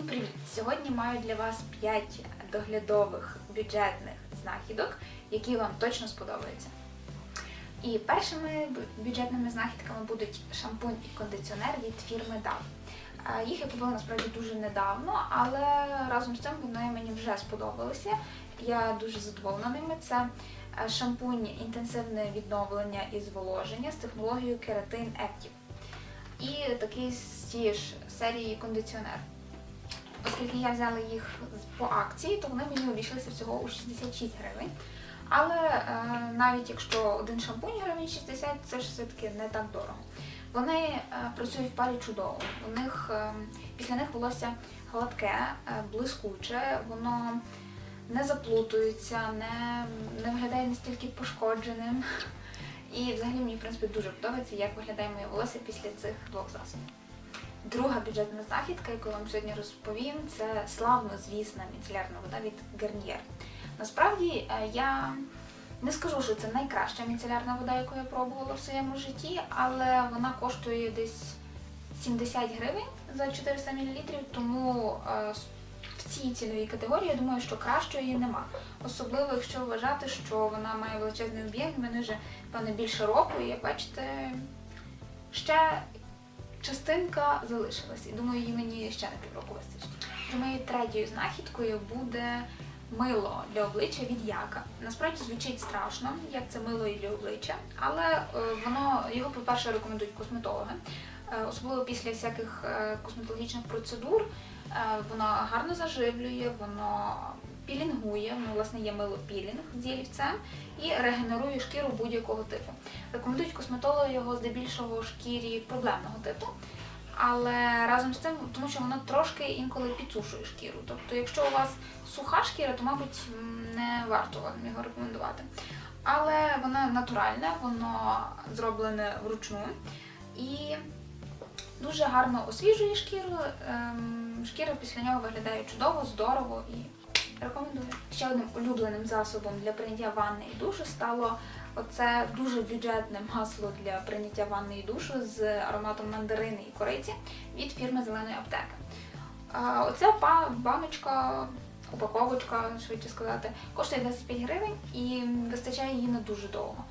привіт! Сьогодні маю для вас 5 доглядових бюджетних знахідок, які вам точно сподобаються. І першими бюджетними знахідками будуть шампунь і кондиціонер від фірми DAV. Їх я купила насправді дуже недавно, але разом з тим вони мені вже сподобалися. Я дуже задоволена ними. Це е, шампунь інтенсивне відновлення і зволоження з технологією Keratin Active. І такий з тієї ж серії кондиціонер. Оскільки я взяла їх по акції, то вони мені обійшлися всього у 66 гривень. Але е, навіть якщо один шампунь гривень 60, це ж все-таки не так дорого. Вони е, працюють в парі чудово. У них е, після них волосся гладке, е, блискуче, воно не заплутується, не, не виглядає настільки пошкодженим. І взагалі мені в принципі дуже подобається, як виглядає моє волосся після цих двох засобів. Друга бюджетна знахідка, яку я вам сьогодні розповім, це славно звісна міцелярна вода від Garnier. Насправді е, я не скажу, що це найкраща міцелярна вода, яку я пробувала в своєму житті, але вона коштує десь 70 гривень за 400 мл, тому е, в цій ціновій категорії я думаю, що кращої нема. Особливо, якщо вважати, що вона має величезний об'єм, в мене вже певне більше року, і як бачите, ще частинка залишилась. І думаю, її мені ще на півроку вистачить. Моєю третьою знахідкою буде мило для обличчя від Яка. Насправді звучить страшно, як це мило і для обличчя, але е, воно його, по-перше, рекомендують косметологи. Е, Особливо після всяких е, косметологічних процедур Воно гарно заживлює, воно пілінгує, ну, власне, є мило пілінг з олівцем і регенерує шкіру будь-якого типу. Рекомендують косметологи його здебільшого шкірі проблемного типу. Але разом з тим, тому що воно трошки інколи підсушує шкіру. Тобто, якщо у вас суха шкіра, то, мабуть, не варто вам його рекомендувати. Але воно натуральне, воно зроблене вручну і дуже гарно освіжує шкіру. ем, Шкіра після нього виглядає чудово, здорово і рекомендую. Ще одним улюбленим засобом для прийняття ванни і душу стало оце дуже бюджетне масло для прийняття ванни і душу з ароматом мандарини і кориці від фірми Зеленої аптеки. Оця баночка, упаковочка, швидше сказати, коштує 25 гривень і вистачає її на дуже довго.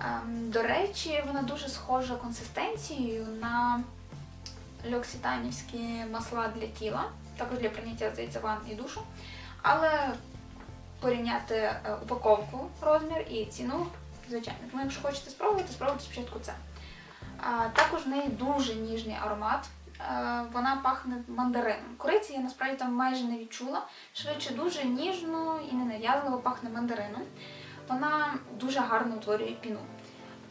Ем, До речі, вона дуже схожа консистенцією на льокситанівські масла для тіла, також для прийняття здається ванн і душу. Але порівняти е, упаковку, розмір і ціну, звичайно. Тому якщо хочете спробувати, спробуйте спочатку це. Також в неї дуже ніжний аромат. Е, Вона пахне мандарином. Кориці я насправді там майже не відчула. Швидше дуже ніжно і ненав'язливо пахне мандарином. Вона дуже гарно утворює піну.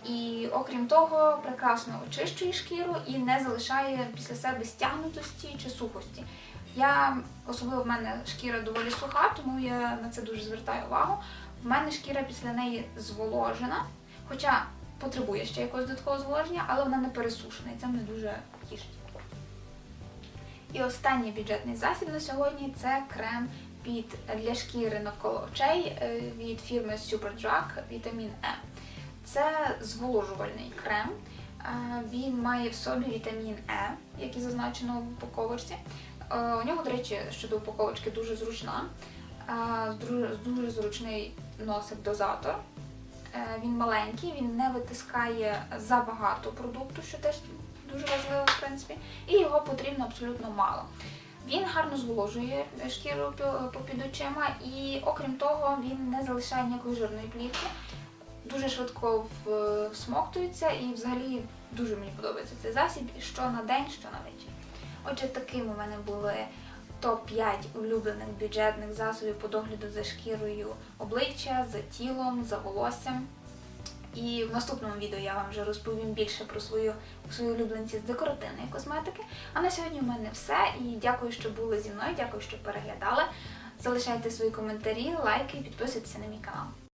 І окрім того, прекрасно очищує шкіру і не залишає після себе стягнутості чи сухості. Я особливо в мене шкіра доволі суха, тому я на це дуже звертаю увагу. В мене шкіра після неї зволожена, хоча потребує ще якогось додаткового зволоження, але вона не пересушена, і це мене дуже тішить. І останній бюджетний засіб на сьогодні це крем для шкіри навколо очей е, від фірми Superdrug Vitamin E. Це зволожувальний крем. Е, Він має в собі вітамін Е, який зазначено в упаковочці. Е, У нього, до речі, щодо упаковочки дуже зручна. Е, Дуже зручний носик дозатор. Е, Він маленький, він не витискає забагато продукту, що теж дуже важливо, в принципі, і його потрібно абсолютно мало. Він гарно зволожує шкіру попід очима, і окрім того, він не залишає ніякої жирної плівки дуже швидко всмоктується і взагалі дуже мені подобається цей засіб що на день, що на вечір. Отже, такими в мене були топ-5 улюблених бюджетних засобів по догляду за шкірою обличчя, за тілом, за волоссям. І в наступному відео я вам вже розповім більше про свою, свої улюбленці з декоративної косметики. А на сьогодні в мене все. І дякую, що були зі мною, дякую, що переглядали. Залишайте свої коментарі, лайки і підписуйтесь на мій канал.